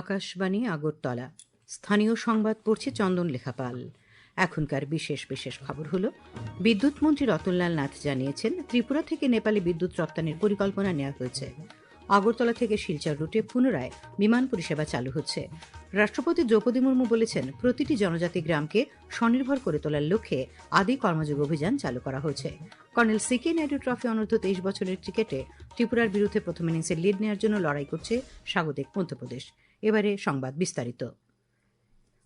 আকাশবাণী আগরতলা। স্থানীয় সংবাদ পড়ছে চন্দন লেখাপাল। এখনকার বিশেষ বিশেষ খবর হলো, বিদ্যুৎ মন্ত্রী রতনলাল নাথ জানিয়েছেন, ত্রিপুরা থেকে নেপালে বিদ্যুৎ রপ্তানির পরিকল্পনা নেওয়া হয়েছে। আগরতলা থেকে শিলচর রুটে পুনরায় বিমান পরিষেবা চালু হচ্ছে। রাষ্ট্রপতি দ্রৌপদী মুর্মু বলেছেন, প্রতিটি জনজাতি গ্রামকে স্বনির্ভর করে তোলার লক্ষ্যে আদি কর্মযোগ অভিযান চালু করা হয়েছে। কর্নেল সিকে নাইডু ট্রফি অনূর্ধ্ব তেইশ বছরের ক্রিকেটে ত্রিপুরার বিরুদ্ধে প্রথম ইনিংসে লিড নেওয়ার জন্য লড়াই করছে স্বাগতিক মধ্যপ্রদেশ। এবারে সংবাদ বিস্তারিত।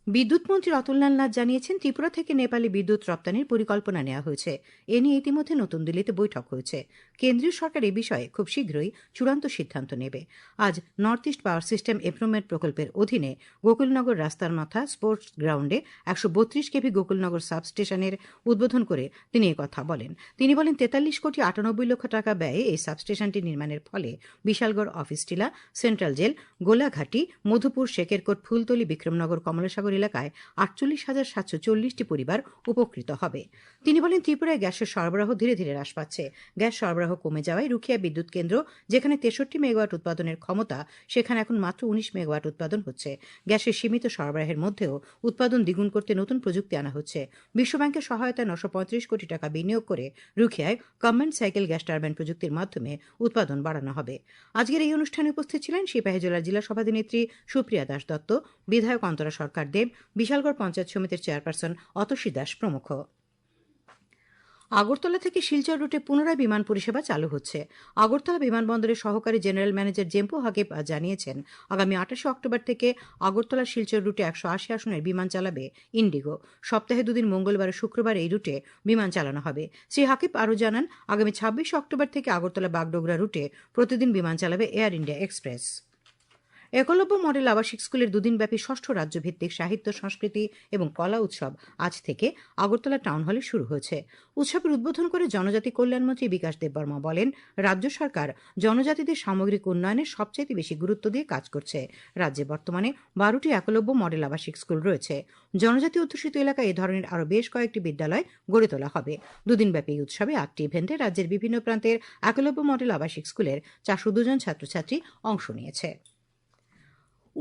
বিদ্যুৎ মন্ত্রী রতনলাল নাথ জানিয়েছেন, ত্রিপুরা থেকে নেপালে বিদ্যুৎ রপ্তানির পরিকল্পনা নেওয়া হয়েছে। এ নিয়ে ইতিমধ্যে নতুন দিল্লিতে বৈঠক হয়েছে। কেন্দ্রীয় সরকার এ বিষয়ে খুব শীঘ্রই চূড়ান্ত সিদ্ধান্ত নেবে। আজ North East power system improvement প্রকল্পের অধীনে গোকুলনগর রাস্তার মাথা স্পোর্টস গ্রাউন্ডে একশো বত্রিশ কেভি গোকুলনগর সাবস্টেশনের উদ্বোধন করে তিনি কথা বলেন। তিনি বলেন, তেতাল্লিশ কোটি আটানব্বই লক্ষ টাকা ব্যয়ে এই সাবস্টেশনটি নির্মাণের ফলে Bishalgarh office Tila, central jail, Golaghati, Madhupur Shekerkot Phultali, Bikramnagar, Kamalasagar এলাকায় আটচল্লিশ হাজার সাতশো চল্লিশটি পরিবার উপকৃত হবে। তিনি বলেন, ত্রিপুরায় গ্যাসের সরবরাহ ধীরে ধীরে হ্রাস পাচ্ছে। গ্যাস সরবরাহ কমে যাওয়ায় রুখিয়া বিদ্যুৎ কেন্দ্র, যেখানে তেষট্টি মেগাওয়াট উৎপাদনের ক্ষমতা, সেখানে এখন মাত্র উনিশ মেগাওয়াট উৎপাদন হচ্ছে। গ্যাসের সীমিত সরবরাহের মধ্যেও উৎপাদন দ্বিগুণ করতে নতুন প্রযুক্তি আনা হচ্ছে। বিশ্বব্যাংকের সহায়তায় নশো পঁয়ত্রিশ কোটি টাকা বিনিয়োগ করে রুখিয়ায় কমেন্ট সাইকেল গ্যাস টারবাইন প্রযুক্তির মাধ্যমে উৎপাদন বাড়ানো হবে। আজকের এই অনুষ্ঠানে উপস্থিত ছিলেন সিপাহীজলার জেলা সভাধিনেত্রী সুপ্রিয়া দাস দত্ত, বিধায়ক অন্তরা সরকার দেব বিশালগড় পঞ্চায়েত সমিতির চেয়ারপারসন অতসী দাস প্রমুখ। আগরতলা থেকে শিলচর রুটে পুনরায় বিমান পরিষেবা চালু হচ্ছে। আগরতলা বিমানবন্দরের সহকারী জেনারেল ম্যানেজার জেম্পু হাকিব জানিয়েছেন, আগামী আঠাশে অক্টোবর থেকে আগরতলা শিলচর রুটে একশো আশি আসনের বিমান চালাবে ইন্ডিগো। সপ্তাহে দুদিন, মঙ্গলবার ও শুক্রবার এই রুটে বিমান চালানো হবে। শ্রী হাকিব আরও জানান, আগামী ছাব্বিশে অক্টোবর থেকে আগরতলা বাগডোগরা রুটে প্রতিদিন বিমান চালাবে Air India Express. Eklavya model আবাসিক স্কুলের দুদিনব্যাপী ষষ্ঠ রাজ্যভিত্তিক সাহিত্য, সংস্কৃতি এবং কলা উৎসব আজ থেকে আগরতলা টাউন হলে শুরু হয়েছে। উৎসবের উদ্বোধন করে জনজাতি কল্যাণমন্ত্রী বিকাশ দেববর্মা বলেন, রাজ্য সরকার জনজাতিদের সামগ্রিক উন্নয়নে সবচাইতে বেশি গুরুত্ব দিয়ে কাজ করছে। রাজ্যে বর্তমানে বারোটি একলব্য মডেল আবাসিক স্কুল রয়েছে। জনজাতি অধ্যুষিত এলাকায় এ ধরনের আরও বেশ কয়েকটি বিদ্যালয় গড়ে তোলা হবে। দুদিনব্যাপী এই উৎসবে আটটি ইভেন্টে রাজ্যের বিভিন্ন প্রান্তের একলব্য মডেল আবাসিক স্কুলের চারশো দুজন ছাত্রছাত্রী অংশ নিয়েছে।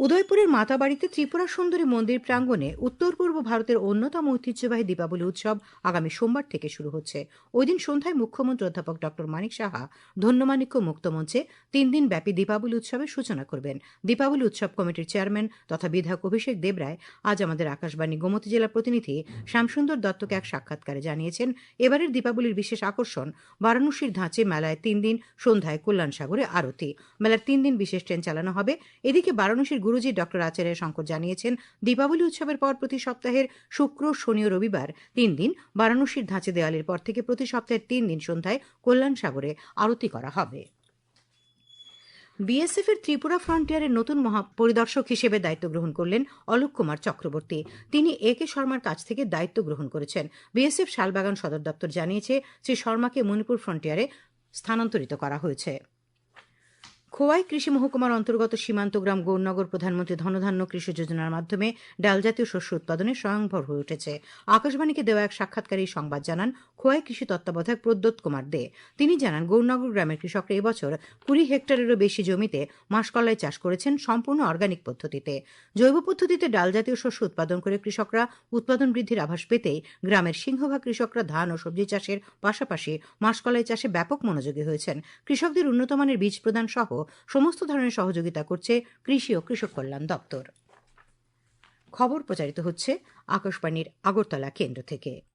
উদয়পুরের মাতাবাড়িতে ত্রিপুরা সুন্দরী মন্দির প্রাঙ্গণে উত্তর পূর্ব ভারতের অন্যতম ঐতিহ্যবাহী দীপাবলি উৎসব আগামী সোমবার থেকে শুরু হচ্ছে। ওই দিন সন্ধ্যায় মুখ্যমন্ত্রী অধ্যাপক ড মানিক সাহা ধন্যমাণিক্য মুক্তমঞ্চে তিন দিন ব্যাপী দীপাবলি উৎসবের সূচনা করবেন। দীপাবলি উৎসব কমিটির চেয়ারম্যান তথা বিধায়ক অভিষেক দেবরায় আজ আমাদের আকাশবাণী গোমতী জেলার প্রতিনিধি শ্যামসুন্দর দত্তকে এক সাক্ষাৎকারে জানিয়েছেন, এবারের দীপাবলির বিশেষ আকর্ষণ বারাণসীর ধাঁচে মেলায় তিন দিন, সন্ধ্যায় কল্যাণ সাগরে আরতি। মেলার তিন দিন বিশেষ ট্রেন চালানো হবে। এদিকে বারাণসীর গুরুজি ডক্টর আচার্য শঙ্কর জানিয়েছেন, দীপাবলি উৎসবের পর প্রতি সপ্তাহের শুক্র, শনি ও রবিবার তিন দিন বারাণসীর ধাঁচে দেওয়ালের পর থেকে প্রতি সপ্তাহের তিন দিন সন্ধ্যায় কল্যাণ সাগরে আরতি করা হবে। বিএসএফ এর ত্রিপুরা ফ্রন্টিয়ারের নতুন মহাপরিদর্শক হিসেবে দায়িত্ব গ্রহণ করলেন অলোক কুমার চক্রবর্তী। তিনি এ কে শর্মার কাছ থেকে দায়িত্ব গ্রহণ করেছেন। বিএসএফ শালবাগান সদর দপ্তর জানিয়েছে, শ্রী শর্মাকে মণিপুর ফ্রন্টিয়ারে স্থানান্তরিত করা হয়েছে। খোয়াই কৃষি মহকুমার অন্তর্গত সীমান্ত গ্রাম গৌরনগর প্রধানমন্ত্রী ধনধান্য কৃষি যোজনার মাধ্যমে ডাল জাতীয় শস্য উৎপাদনে স্বয়ংভর হয়ে উঠেছে। আকাশবাণীকে দেওয়া এক সাক্ষাৎকারে সংবাদ জানান খোয়াই কৃষি তত্ত্বাবধায়ক প্রদ্যোৎ কুমার দে। তিনি জানান, গৌরনগর গ্রামের কৃষকরা এবছর কুড়ি হেক্টরেরও বেশি জমিতে মাসকলাই চাষ করেছেন সম্পূর্ণ অর্গানিক পদ্ধতিতে। জৈব পদ্ধতিতে ডাল জাতীয় শস্য উৎপাদন করে কৃষকরা উৎপাদন বৃদ্ধির আভাস পেতেই গ্রামের সিংহভাগ কৃষকরা ধান ও সবজি চাষের পাশাপাশি মাসকলাই চাষে ব্যাপক মনোযোগী হয়েছেন। কৃষকদের উন্নতমানের বীজ প্রদান সহ সমস্ত ধরনের সহযোগিতা করছে কৃষি ও কৃষক কল্যাণ দপ্তর। খবর প্রচারিত হচ্ছে আকাশবাণীর আগরতলা কেন্দ্র থেকে।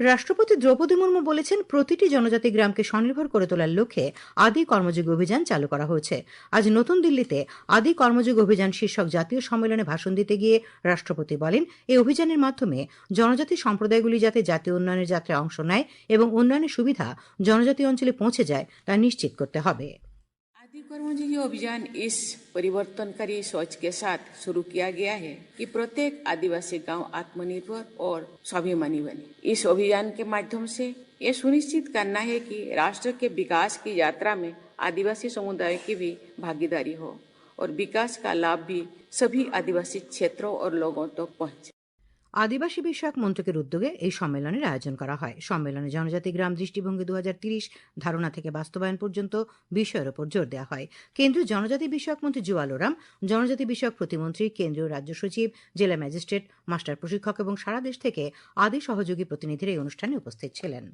রাষ্ট্রপতি দ্রৌপদী মুর্মু বলেছেন, প্রতিটি জনজাতি গ্রামকে স্বনির্ভর করে তোলার লক্ষ্যে আদি কর্মযোগী অভিযান চালু করা হয়েছে। আজ নতুন দিল্লিতে আদি কর্মযোগী অভিযান শীর্ষক জাতীয় সম্মেলনে ভাষণ দিতে গিয়ে রাষ্ট্রপতি বলেন, এই অভিযানের মাধ্যমে জনজাতি সম্প্রদায়গুলি যাতে জাতীয় উন্নয়নের যাত্রায় অংশ নেয় এবং উন্নয়নের সুবিধা জনজাতি অঞ্চলে পৌঁছে যায় তা নিশ্চিত করতে হবে। आदि कर्मयोगी अभियान इस परिवर्तनकारी सोच के साथ शुरू किया गया है कि प्रत्येक आदिवासी गाँव आत्मनिर्भर और स्वाभिमानी बने। इस अभियान के माध्यम से ये सुनिश्चित करना है कि राष्ट्र के विकास की यात्रा में आदिवासी समुदाय की भी भागीदारी हो और विकास का लाभ भी सभी आदिवासी क्षेत्रों और लोगों तक तो पहुँचे। আদিবাসী বিষয়ক মন্ত্রকের উদ্যোগে এই সম্মেলনের আয়োজন করা হয়। সম্মেলনে জনজাতি, গ্রাম দৃষ্টিভঙ্গি দু ধারণা থেকে বাস্তবায়ন পর্যন্ত বিষয়ের ওপর জোর দেওয়া হয়। কেন্দ্রীয় জনজাতি বিষয়ক মন্ত্রী জুয়াল ওরাম, জনজাতি বিষয়ক প্রতিমন্ত্রী, কেন্দ্রীয় রাজ্য সচিব, জেলা ম্যাজিস্ট্রেট, মাস্টার প্রশিক্ষক এবং সারা দেশ থেকে আদি সহযোগী প্রতিনিধিরা এই অনুষ্ঠানে উপস্থিত ছিলেন।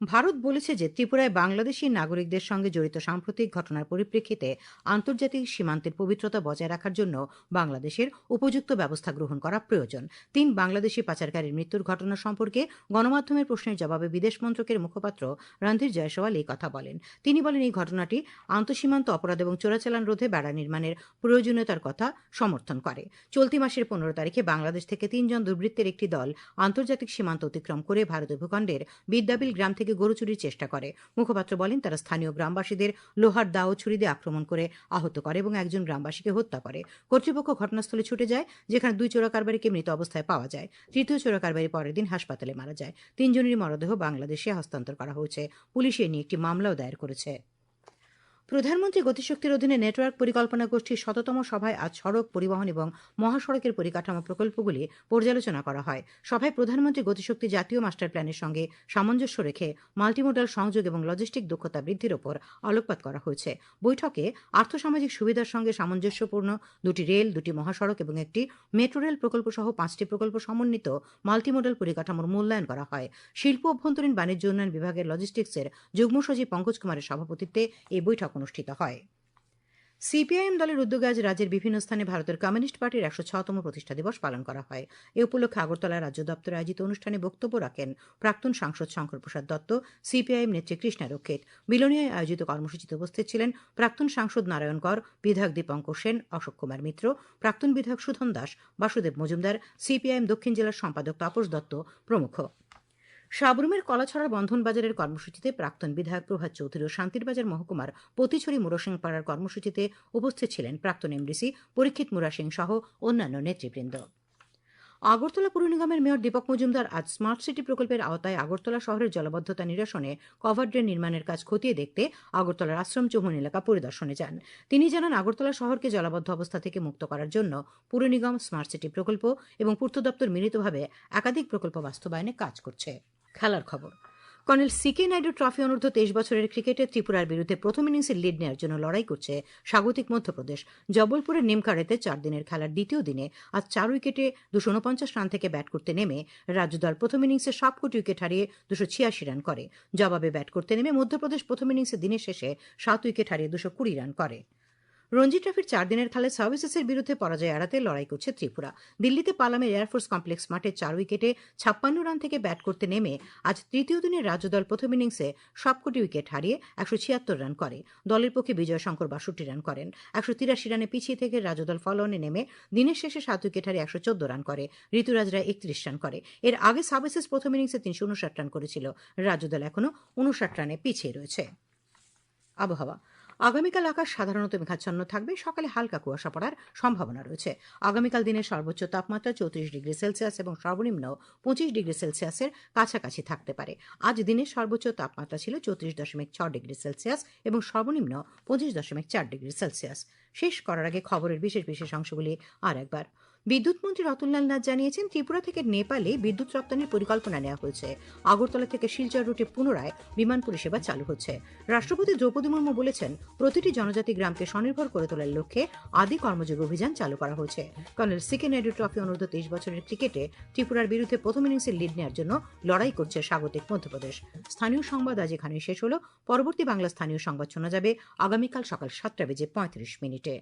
ভারত বলেছে যে ত্রিপুরায় বাংলাদেশি নাগরিকদের সঙ্গে জড়িত সাম্প্রতিক ঘটনার পরিপ্রেক্ষিতে আন্তর্জাতিক সীমান্তের পবিত্রতা বজায় রাখার জন্য বাংলাদেশের উপযুক্ত ব্যবস্থা গ্রহণ করা প্রয়োজন। তিন বাংলাদেশি পাচারকারীর মৃত্যুর ঘটনা সম্পর্কে গণমাধ্যমের প্রশ্নের জবাবে বিদেশ মন্ত্রকের মুখপাত্র রণধীর জয়সওয়াল এই কথা বলেন। তিনি বলেন, এই ঘটনাটি আন্তঃসীমান্ত অপরাধ এবং চোরাচালান রোধে বেড়া নির্মাণের প্রয়োজনীয়তার কথা সমর্থন করে। চলতি মাসের পনেরো তারিখে বাংলাদেশ থেকে তিনজন দুর্বৃত্তের একটি দল আন্তর্জাতিক সীমান্ত অতিক্রম করে ভারতীয় ভূখণ্ডের বিদ্যাবিল গ্রাম থেকে গরু চুরির চেষ্টা করে। মুখপাত্র বলেন, তারা স্থানীয় গ্রামবাসীদের লোহার দা ও ছুরি দিয়ে আক্রমণ করে আহত করে এবং একজন গ্রামবাসীকে হত্যা করে। কর্তৃপক্ষ ঘটনাস্থলে ছুটে যায়, যেখানে দুই চোরা কারবারিকে মৃত অবস্থায় পাওয়া যায়। তৃতীয় চোরা কারবারি পরের দিন হাসপাতালে মারা যায়। তিনজনেরই মরদেহ বাংলাদেশে হস্তান্তর করা হয়েছে। পুলিশ এ নিয়ে একটি মামলাও দায়ের করেছে। প্রধানমন্ত্রী গতিশক্তির অধীনে নেটওয়ার্ক পরিকল্পনা গোষ্ঠীর শততম সভায় আজ সড়ক পরিবহন এবং মহাসড়কের পরিকাঠামো প্রকল্পগুলি পর্যালোচনা করা হয়। সভায় প্রধানমন্ত্রী গতিশক্তি জাতীয় মাস্টার প্ল্যানের সঙ্গে সামঞ্জস্য রেখে মাল্টিমোডাল সংযোগ এবং লজিস্টিক দক্ষতা বৃদ্ধির ওপর আলোকপাত করা হয়েছে। বৈঠকে আর্থসামাজিক সুবিধার সঙ্গে সামঞ্জস্যপূর্ণ দুটি রেল, দুটি মহাসড়ক এবং একটি মেট্রো রেল প্রকল্প সহ পাঁচটি প্রকল্প সমন্বিত মাল্টিমোডাল পরিকাঠামোর মূল্যায়ন করা হয়। শিল্প অভ্যন্তরীণ বাণিজ্য উন্নয়ন বিভাগের লজিস্টিক্সের যুগ্ম সচিব পঙ্কজ কুমারের সভাপতিত্বে এই বৈঠক অনুষ্ঠিত হয়। সিপিআইএম দলের উদ্যোগে আজ রাজ্যের বিভিন্ন স্থানে ভারতের কমিউনিস্ট পার্টির একশো ছতম প্রতিষ্ঠা দিবস পালন করা হয়। এ উপলক্ষে আগরতলা রাজ্য দপ্তরে আয়োজিত অনুষ্ঠানে বক্তব্য রাখেন প্রাক্তন সাংসদ শঙ্কর প্রসাদ দত্ত, সিপিআইএম নেত্রী কৃষ্ণা রক্ষিত। বিলোনিয়ায় আয়োজিত কর্মসূচিতে উপস্থিত ছিলেন প্রাক্তন সাংসদ নারায়ণ কর, বিধায়ক দীপঙ্কর সেন, অশোক কুমার মিত্র, প্রাক্তন বিধায়ক সুধন দাস, বাসুদেব মজুমদার, সিপিআইএম দক্ষিণ জেলার সম্পাদক তাপস দত্ত প্রমুখ। সাবরুমের কলাছড়ার বন্ধন বাজারের কর্মসূচিতে প্রাক্তন বিধায়ক প্রভাত চৌধুরী ও শান্তিরবাজার মহকুমার পতিছড়ি মুরসিং পাড়ার কর্মসূচিতে উপস্থিত ছিলেন প্রাক্তন এমডিসি পরীক্ষিত মুরাসিং সহ অন্যান্য নেতৃবৃন্দ। আগরতলা পুর নিগমের মেয়র দীপক মজুমদার আজ স্মার্ট সিটি প্রকল্পের আওতায় আগরতলা শহরের জলবদ্ধতা নিরসনে কভার ড্রেন নির্মাণের কাজ খতিয়ে দেখতে আগরতলার আশ্রম চৌহন এলাকা পরিদর্শনে যান। তিনি জানান, আগরতলা শহরকে জলাবদ্ধ অবস্থা থেকে মুক্ত করার জন্য পুর নিগম স্মার্ট সিটি প্রকল্প এবং পূর্ত দপ্তর মিলিতভাবে একাধিক প্রকল্প বাস্তবায়নে কাজ করছে। খেলার খবর। কর্নেল সিকে নাইডু ট্রফি অনূর্ধ্ব তেইশ বছরের ক্রিকেটে ত্রিপুরার বিরুদ্ধে প্রথম ইনিংসে লিড নেওয়ার জন্য লড়াই করছে স্বাগতিক মধ্যপ্রদেশ। জবলপুরের নিমকারেতে চার দিনের খেলার দ্বিতীয় দিনে আজ চার উইকেটে দুশো উনপঞ্চাশ রান থেকে ব্যাট করতে নেমে রাজ্যদল প্রথম ইনিংসে সবকটি উইকেট হারিয়ে দুশো ছিয়াশি রান করে। জবাবে ব্যাট করতে নেমে মধ্যপ্রদেশ প্রথম ইনিংসে দিনের শেষে সাত উইকেট হারিয়ে দুশো কুড়ি রান করে। রঞ্জি ট্রফির চার দিনের খেলায় সার্ভিসেসের বিরুদ্ধে পরাজয় এড়াতে লড়াই করছে ত্রিপুরা। দিল্লিতে পালামের এয়ারফোর্স কমপ্লেক্স মাঠে চার উইকেটে ছাপ্পান্ন রান থেকে ব্যাট করতে নেমে আজ তৃতীয় দিনের রাজ্যদল প্রথম ইনিংসে সবকটি উইকেট হারিয়ে একশো ছিয়াত্তর রান করে। দলের পক্ষে বিজয় শঙ্কর বাষট্টি রান করেন। একশো তিরাশি রানে পিছিয়ে থেকে রাজ্যদল ফলোনে নেমে দিনের শেষে সাত উইকেট হারিয়ে একশো চোদ্দ রান করে। ঋতুরাজ রায় একত্রিশ রান করে। এর আগে সার্ভিসেস প্রথম ইনিংসে তিনশো উনষাট রান করেছিল। রাজ্যদল এখনও উনষাট রানে পিছিয়ে রয়েছে। আবহাওয়া। আগামীকাল আকাশ সাধারণত মেঘাচ্ছন্ন থাকবে, সকালে হালকা কুয়াশা পড়ার সম্ভাবনা রয়েছে। আগামীকাল দিনের সর্বোচ্চ তাপমাত্রা চৌত্রিশ ডিগ্রি সেলসিয়াস এবং সর্বনিম্ন পঁচিশ ডিগ্রি সেলসিয়াসের কাছাকাছি থাকতে পারে। আজ দিনের সর্বোচ্চ তাপমাত্রা ছিল চৌত্রিশ দশমিক ছ ডিগ্রি সেলসিয়াস এবং সর্বনিম্ন পঁচিশ দশমিক চার ডিগ্রি সেলসিয়াস। শেষ করার আগে খবরের বিশেষ বিশেষ অংশগুলি আর একবার। বিদ্যুৎ মন্ত্রী রতনলাল নাথ জানিয়েছেন, ত্রিপুরা থেকে নেপালে বিদ্যুৎ রপ্তানির পরিকল্পনা নেওয়া হয়েছে। আগরতলা থেকে শিলচর রুটে পুনরায় বিমান পরিষেবা চালু হচ্ছে। রাষ্ট্রপতি দ্রৌপদী মুর্মু বলেছেন, প্রতিটি জনজাতি গ্রামকে স্বনির্ভর করে তোলার লক্ষ্যে আদি কর্মযোগ অভিযান চালু করা হয়েছে। কর্নেল সিকে নাইডু ট্রফি অনূর্ধ্ব তেইশ বছরের ক্রিকেটে ত্রিপুরার বিরুদ্ধে প্রথম ইনিংসে লিড নেওয়ার জন্য লড়াই করছে স্বাগতিক মধ্যপ্রদেশ। স্থানীয় সংবাদ আজ এখানে শেষ হল। পরবর্তী বাংলা স্থানীয় সংবাদ শোনা যাবে আগামীকাল সকাল সাতটা বেজে পঁয়ত্রিশ মিনিটে।